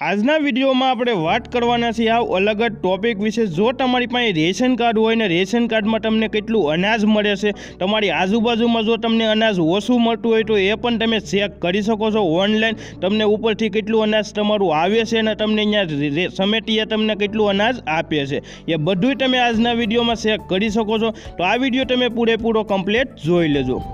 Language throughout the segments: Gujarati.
આજના વિડીયોમાં આપણે વાત કરવાના છીએ આ અલગ જ ટોપિક વિશે. જો તમારી પાસે રેશન કાર્ડ હોય ને રેશન કાર્ડમાં તમને કેટલું અનાજ મળે છે, તમારી આજુબાજુમાં જો તમને અનાજ ઓછું મળતું હોય તો એ પણ તમે ચેક કરી શકો છો ઓનલાઈન તમને ઉપરથી કેટલું અનાજ તમારું આવે છે અને તમને અહીંયા સમેટીએ તમને કેટલું અનાજ આપે છે. એ બધુંય તમે આજના વિડીયોમાં ચેક કરી શકો છો. તો આ વીડિયો તમે પૂરેપૂરો કમ્પ્લીટ જોઈ લેજો.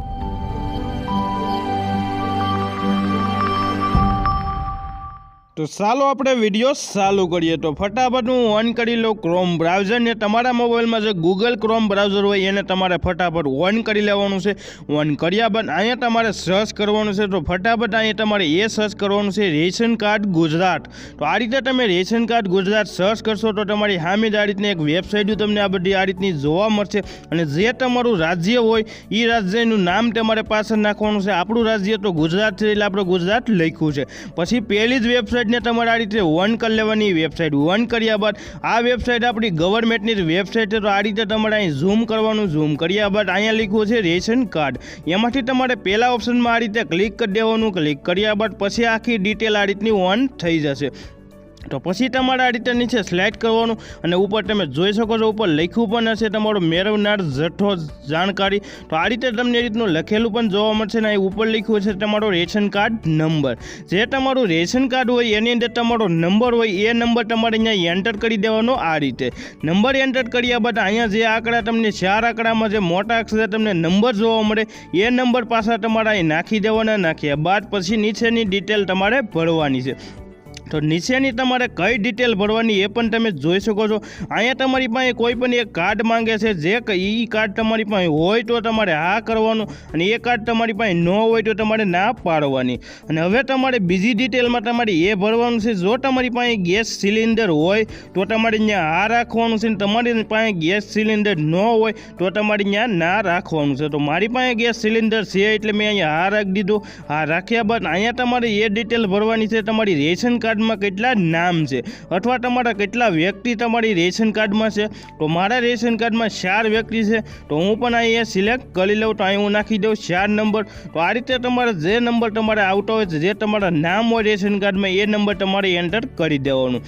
તો ચાલો આપણે વીડિયો ચાલુ કરીએ. તો ફટાફટ હું ઓન કરી લઉં ક્રોમ બ્રાઉઝર ને. તમારા મોબાઈલમાં જે ગૂગલ ક્રોમ બ્રાઉઝર હોય એને તમારે ફટાફટ ઓન કરી લેવાનું છે. ઓન કર્યા બાદ અહીંયા તમારે સર્ચ કરવાનું છે. તો ફટાફટ અહીંયા તમારે એ સર્ચ કરવાનું છે, રેશન કાર્ડ ગુજરાત. તો આ રીતે તમે રેશન કાર્ડ ગુજરાત સર્ચ કરશો તો તમારી સામે આ રીતની એક વેબસાઇટ તમને આ બધી આ રીતની જોવા મળશે. અને જે તમારું રાજ્ય હોય એ રાજ્યનું નામ તમારે પાછળ નાખવાનું છે. આપણું રાજ્ય તો ગુજરાત છે એટલે આપણે ગુજરાત લખ્યું છે. પછી પહેલી જ વેબસાઇટને તમારે આ રીતે ઓન કરી લેવાની વેબસાઇટ ઓન કર્યા બાદ આ વેબસાઇટ આપણી ગવર્મેન્ટની વેબસાઇટ તો આ રીતે તમારે અહીં ઝૂમ કરવાનું ઝૂમ કર્યા બાદ અહીંયા લખ્યું છે રેશન કાર્ડ. એમાંથી તમારે પહેલા ઓપ્શનમાં આ રીતે ક્લિક કરી દેવાનું. ક્લિક કર્યા બાદ પછી આખી ડિટેલ આ રીતની ઓન થઈ જશે. તો પછી તમારે આ રીતે નીચે સ્લાઇડ કરવાનું અને ઉપર તમે જોઈ શકો છો, ઉપર લખ્યું પણ હશે તમારો મેળવનાર જથ્થો જાણકારી. તો આ રીતે તમને એ રીતનું લખેલું પણ જોવા મળશે ને અહીં ઉપર લખ્યું છે તમારો રેશન કાર્ડ નંબર. જે તમારું રેશન કાર્ડ હોય એની અંદર તમારો નંબર હોય, એ નંબર તમારે અહીંયા એન્ટર કરી દેવાનો આ રીતે. નંબર એન્ટર કર્યા બાદ અહીંયા જે આંકડા તમને, ચાર આંકડામાં જે મોટા અક્ષરે તમને નંબર જોવા મળે, એ નંબર પાછા તમારે અહીં નાખી દેવાના, નાખ્યા બાદ પછી નીચેની ડિટેલ તમારે ભરવાની છે. તો નીચેની તમારે કઈ ડિટેલ ભરવાની એ પણ તમે જોઈ શકો છો. અહીંયા તમારી પાસે કોઈ પણ એક કાર્ડ માંગે છે, જે એ કાર્ડ તમારી પાસે હોય તો તમારે હા કરવાનું અને એ કાર્ડ તમારી પાસે ન હોય તો તમારે ના પાડવાની. અને હવે તમારે બીજી ડિટેલમાં તમારે એ ભરવાનું છે, જો તમારી પાસે ગેસ સિલિન્ડર હોય તો તમારે ત્યાં હા રાખવાનું છે તમારી પાસે ગેસ સિલિન્ડર ન હોય તો તમારે ત્યાં ના રાખવાનું છે. તો મારી પાસે ગેસ સિલિન્ડર છે એટલે મેં અહીંયા હા રાખી દીધું. હા રાખ્યા બાદ અહીંયા તમારે એ ડિટેલ ભરવાની છે, તમારી રેશન કાર્ડમાં કેટલા નામ છે? અથવા તમારા કેટલા વ્યક્તિ તમારી રેશન કાર્ડમાં છે? તો મારા રેશન કાર્ડમાં ચાર વ્યક્તિ છે. તો હું પણ અહીંયા સિલેક્ટ કરી લઉં તો અહીં હું નાખી દઉં ચાર નંબર. તો આ રીતે તમારે જે નંબર તમારે આવતો હોય જે તમારા નામ હોય રેશન કાર્ડમાં, એ નંબર તમારે એન્ટર કરી દેવાનું.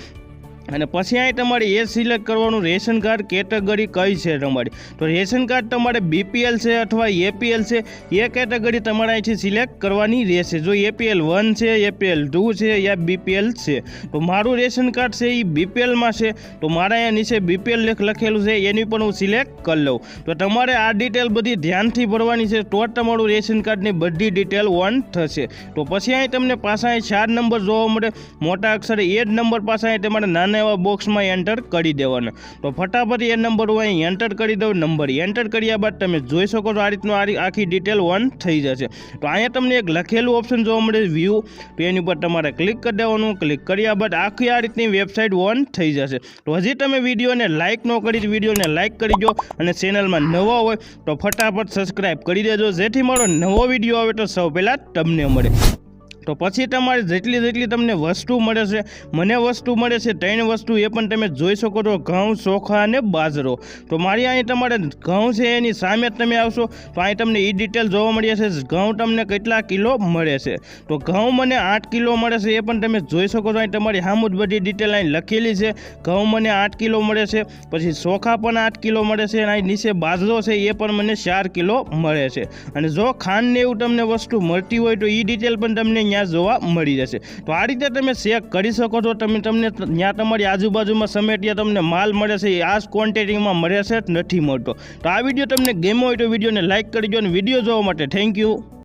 અને પછી અહીં તમારે એ સિલેક્ટ કરવાનું રેશન કાર્ડ કેટેગરી કઈ છે તમારી? તો રેશન કાર્ડ તમારે બીપીએલ છે અથવા એપીએલ છે, એ કેટેગરી તમારે અહીંથી સિલેક્ટ કરવાની રહેશે. જો એપીએલ વન છે એપીએલ ટુ છે યા બીપીએલ છે, તો મારું રેશન કાર્ડ છે એ બીપીએલમાં છે. તો મારા અહીંયા નીચે બીપીએલ લેખ, લખેલું છે, એની પણ હું સિલેક્ટ કરી લઉં. તો તમારે આ ડિટેલ બધી ધ્યાનથી ભરવાની છે, તો જ તમારું રેશન કાર્ડની બધી ડિટેલ ઓન થશે. તો પછી અહીં તમને પાછા અહીં ચાર નંબર જોવા મળે. મોટા અક્ષરે એ જ નંબર પાસે અહીં તમારે નાના એવા બોક્સમાં એન્ટર કરી દેવાના. તો ફટાફટ એ નંબર હું અહીં એન્ટર કરી દઉં. નંબર એન્ટર કર્યા બાદ તમે જોઈ શકો છો આ રીતનું આખી ડિટેલ ઓન થઈ જશે. તો અહીંયા તમને એક લખેલું ઓપ્શન જોવા મળે વ્યૂ તો એની ઉપર તમારે ક્લિક કરી દેવાનું. ક્લિક કર્યા બાદ આખી આ રીતની વેબસાઇટ ઓન થઈ જશે. તો હજી તમે વિડીયોને લાઇક ન કરી, વિડીયોને લાઇક કરી દો અને ચેનલમાં નવા હોય તો ફટાફટ સબસ્ક્રાઇબ કરી દેજો. જેથી મારો નવો વીડિયો આવે તો સૌ પહેલાં તમને મળે. તો પછી તમારે જેટલી જેટલી તમને વસ્તુ મળે છે, મને વસ્તુ મળે છે, ત્રણ વસ્તુ એ પણ તમે જોઈ શકો છો, ઘઉં, ચોખા અને બાજરો. તો મારી અહીં તમારે ઘઉં છે એની સામે જ તમે આવશો, તો અહીં તમને એ ડિટેલ જોવા મળી છે, ઘઉં તમને કેટલા કિલો મળે છે. તો ઘઉં મને આઠ કિલો મળે છે એ પણ તમે જોઈ શકો છો, અહીં તમારી સામું જ બધી ડિટેલ અહીં લખેલી છે. ઘઉં મને આઠ કિલો મળે છે, પછી ચોખા પણ આઠ કિલો મળે છે અને અહીં નીચે બાજરો છે એ પણ મને ચાર કિલો મળે છે. અને જો ખાંડ ને એવું તમને વસ્તુ મળતી હોય તો એ ડિટેલ પણ તમને ત્યાં જોવા મળી જશે. તો આ રીતે તમે ચેક કરી શકો છો. તમે તમને ત્યાં તમારી આજુબાજુમાં સમેટ્યા તમને માલ મળે છે. એ આ જ ક્વોન્ટિટીમાં મળે છે નથી મળતો. તો આ વીડિયો તમને ગેમો હોય તો વિડીયોને લાઇક કરી દો અને વીડિયો જોવા માટે થેન્ક યુ